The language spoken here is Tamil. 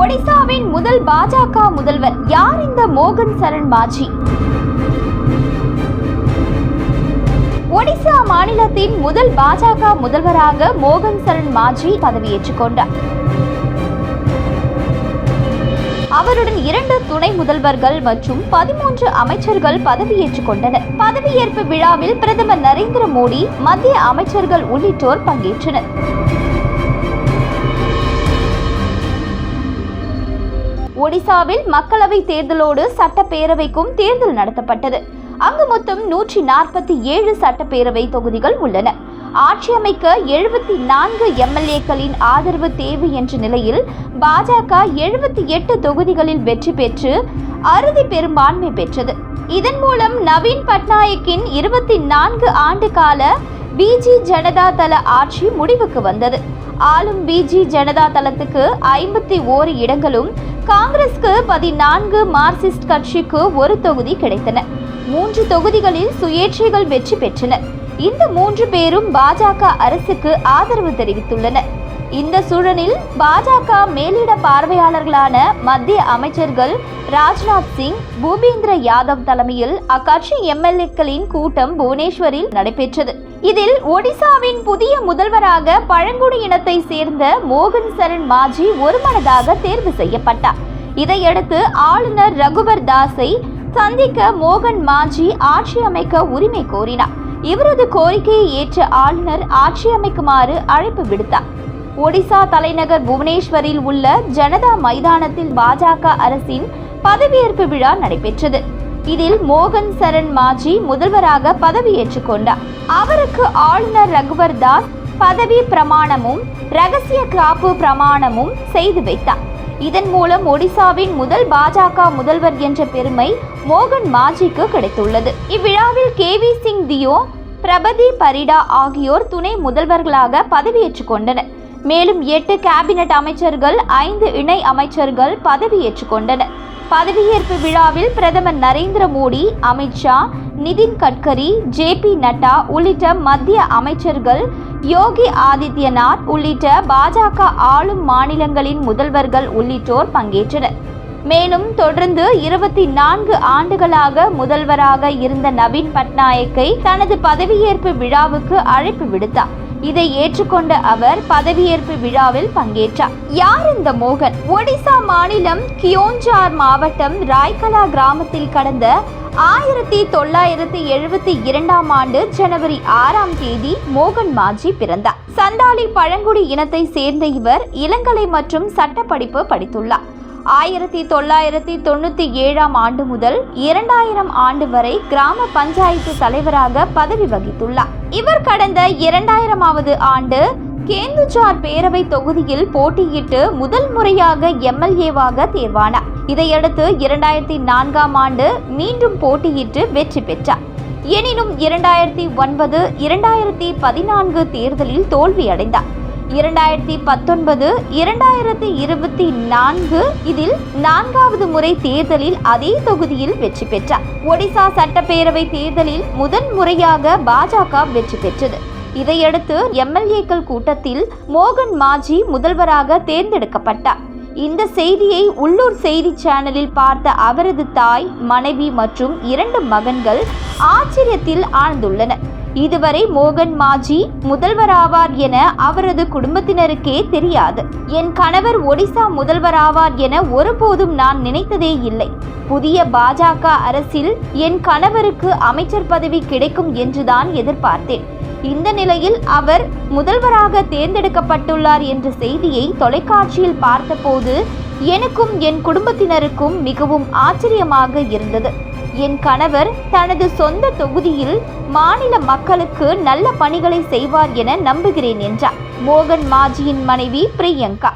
ஒடிசாவின் முதல் பாஜக முதல்வர் யார் இந்த மோகன் சரண் மாஜி? ஒடிசா மாநிலத்தின் முதல் பாஜக முதல்வராக மோகன் சரண் மாஜி பதவியேற்றுக் கொண்டார். அவருடன் இரண்டு துணை முதல்வர்கள் மற்றும் பதிமூன்று அமைச்சர்கள் பதவியேற்றுக் கொண்டனர். பதவியேற்பு விழாவில் பிரதமர் நரேந்திர மோடி மத்திய அமைச்சர்கள் உள்ளிட்டோர் பங்கேற்றனர். ஒடிசாவில் மக்களவை தேர்தலோடு சட்டப்பேரவைக்கும் தேர்தல் நடத்தப்பட்டது. அங்கு மொத்தம் நூற்றி நாற்பத்தி ஏழு சட்டப்பேரவை தொகுதிகள் உள்ளன. ஆட்சி அமைக்க எழுபத்தி நான்கு எம்எல்ஏக்களின் ஆதரவு தேவை என்ற நிலையில் பாஜக எழுபத்தி எட்டு தொகுதிகளில் வெற்றி பெற்று அறுதி பெரும்பான்மை பெற்றது. இதன் மூலம் நவீன் பட்நாயக்கின் இருபத்தி நான்கு ஆண்டு கால பிஜி ஜனதா தள ஆட்சி முடிவுக்கு வந்தது. ஆளும் பிஜி ஜனதா தளத்துக்கு ஐம்பத்தி ஓரு இடங்களும் காங்கிரஸ்க்கு பதினான்கு மார்க்சிஸ்ட் கட்சிக்கு ஒரு தொகுதி கிடைத்தன. மூன்று தொகுதிகளில் சுயேட்சைகள் வெற்றி பெற்றனர் இந்த மூன்று பேரும் பாஜக அரசுக்கு ஆதரவு தெரிவித்துள்ளனர். இந்த சூழலில் பாஜக மேலிட பார்வையாளர்களான மத்திய அமைச்சர்கள் ராஜ்நாத் சிங் பூபேந்திர யாதவ் தலைமையில் அக்கட்சி எம்எல்ஏக்களின் கூட்டம் புவனேஸ்வரில் நடைபெற்றது. இதில் ஒடிசாவின் புதிய முதல்வராக பழங்குடி இனத்தை சேர்ந்த மோகன் சரண் மாஜி ஒருமனதாக தேர்வு செய்யப்பட்டார். இதையடுத்து ஆளுநர் ரகுவர் தாஸை சந்திக்க மோகன் மாஜி ஆட்சி அமைக்க உரிமை கோரினார். இவரது கோரிக்கையை ஏற்ற ஆளுநர் ஆட்சி அமைக்குமாறு அழைப்பு விடுத்தார். ஒடிசா தலைநகர் புவனேஸ்வரில் உள்ள ஜனதா மைதானத்தில் பாஜக அரசின் பதவியேற்பு விழா நடைபெற்றது. இதில் மோகன் சரண் மாஜி முதல்வராக பதவியேற்றுக் கொண்டார். அவருக்கு ஆளுநர் ரகுவர் தாஸ் பதவி பிரமாணமும் ரகசிய காப்பு பிரமாணமும் செய்து வைத்தார். இதன் மூலம் ஒடிசாவின் முதல் பாஜக முதல்வர் என்ற பெருமை மோகன் மாஜிக்கு கிடைத்துள்ளது. இவ்விழாவில் கே வி சிங் தியோ பிரபதி பரிடா ஆகியோர் துணை முதல்வர்களாக பதவியேற்றுக் கொண்டனர். மேலும் எட்டு கேபினட் அமைச்சர்கள் ஐந்து இணை அமைச்சர்கள் பதவியேற்றுக் கொண்டனர். பதவியேற்பு விழாவில் பிரதமர் நரேந்திர மோடி அமித்ஷா நிதின் கட்கரி ஜே பி நட்டா உள்ளிட்ட மத்திய அமைச்சர்கள் யோகி ஆதித்யநாத் உள்ளிட்ட பாஜக ஆளும் மாநிலங்களின் முதல்வர்கள் உள்ளிட்டோர் பங்கேற்றனர். மேலும் தொடர்ந்து இருபத்தி நான்கு ஆண்டுகளாக முதல்வராக இருந்த நவீன் பட்நாயக்கை தனது பதவியேற்பு விழாவுக்கு அழைப்பு விடுத்தார். இதை ஏற்றுக்கொண்ட அவர் பதவியேற்பு விழாவில் பங்கேற்றார். யார் இந்த மோகன்? ஒடிசா மாநிலம் கியோஞ்சார் மாவட்டம் ராய்கலா கிராமத்தில் கடந்த ஆயிரத்தி தொள்ளாயிரத்தி எழுபத்தி இரண்டாம் ஆண்டு ஜனவரி ஆறாம் தேதி மோகன் மாஜி பிறந்தார். சந்தாலி பழங்குடி இனத்தை சேர்ந்த இவர் இளங்கலை மற்றும் சட்டப்படிப்பு படித்துள்ளார். ஆயிரத்தி தொள்ளாயிரத்தி தொண்ணூற்றி ஏழாம் ஆண்டு முதல் இரண்டாயிரம் ஆண்டு வரை கிராம பஞ்சாயத்து தலைவராக பதவி வகித்துள்ளார். இவர் கடந்த இரண்டாயிரமாவது ஆண்டு கேந்துஜார் பேரவை தொகுதியில் போட்டியிட்டு முதல் முறையாக எம்எல்ஏவாக தேர்வானார். இதையடுத்து இரண்டாயிரத்தி நான்காம் ஆண்டு மீண்டும் போட்டியிட்டு வெற்றி பெற்றார். எனினும் இரண்டாயிரத்தி ஒன்பது இரண்டாயிரத்தி பதினான்கு தேர்தலில் தோல்வியடைந்தார். இரண்டாயிரத்தி பத்தொன்பது இரண்டாயிரத்தி இருபத்தி நான்கு இதில் நான்காவது முறை தேர்தலில் அதே தொகுதியில் வெற்றி பெற்றார். ஒடிசா சட்டப்பேரவை தேர்தலில் முதன் முறையாக பாஜக வெற்றி பெற்றது. இதையடுத்து எம்எல்ஏக்கள் கூட்டத்தில் மோகன் மாஜி முதல்வராக தேர்ந்தெடுக்கப்பட்டார். இந்த செய்தியை உள்ளூர் செய்தி சேனலில் பார்த்த அவரது தாய் மனைவி மற்றும் இரண்டு மகன்கள் ஆச்சரியத்தில் ஆழ்ந்துள்ளனர். இதுவரை மோகன் மாஜி முதல்வராவார் என அவரது குடும்பத்தினருக்கே தெரியாது. என் கணவர் ஒடிசா முதல்வராவார் என ஒருபோதும் நான் நினைத்ததே இல்லை. புதிய பாஜக அரசில் என் கணவருக்கு அமைச்சர் பதவி கிடைக்கும் என்றுதான் எதிர்பார்த்தேன். இந்த நிலையில் அவர் முதல்வராக தேர்ந்தெடுக்கப்பட்டுள்ளார் என்ற செய்தியை தொலைக்காட்சியில் பார்த்தபோது எனக்கும் என் குடும்பத்தினருக்கும் மிகவும் ஆச்சரியமாக இருந்தது. என் கணவர் தனது சொந்த தொகுதியில் மாநில மக்களுக்கு நல்ல பணிகளை செய்வார் என நம்புகிறேன் என்றார். மோகன் மாஜியின் மனைவி பிரியங்கா.